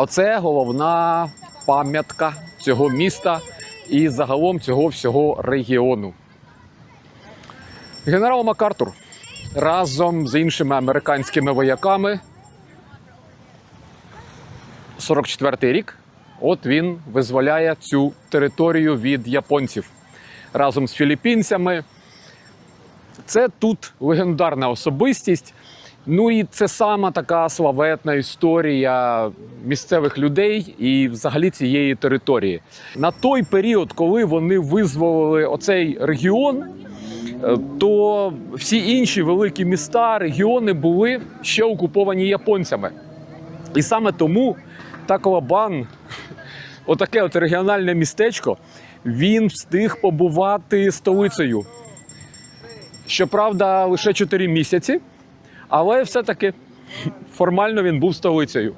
Оце головна пам'ятка цього міста і загалом цього всього регіону. Генерал МакАртур разом з іншими американськими вояками 44-й рік. От він визволяє цю територію від японців разом з філіппінцями. Це тут легендарна особистість. Ну і це сама така славетна історія місцевих людей і взагалі цієї території. На той період, коли вони визволили оцей регіон, е, то всі інші великі міста, регіони були ще окуповані японцями. І саме тому Таклобан, отаке от регіональне містечко, він встиг побувати столицею. Щоправда, лише 4 місяці, але все-таки формально він був столицею.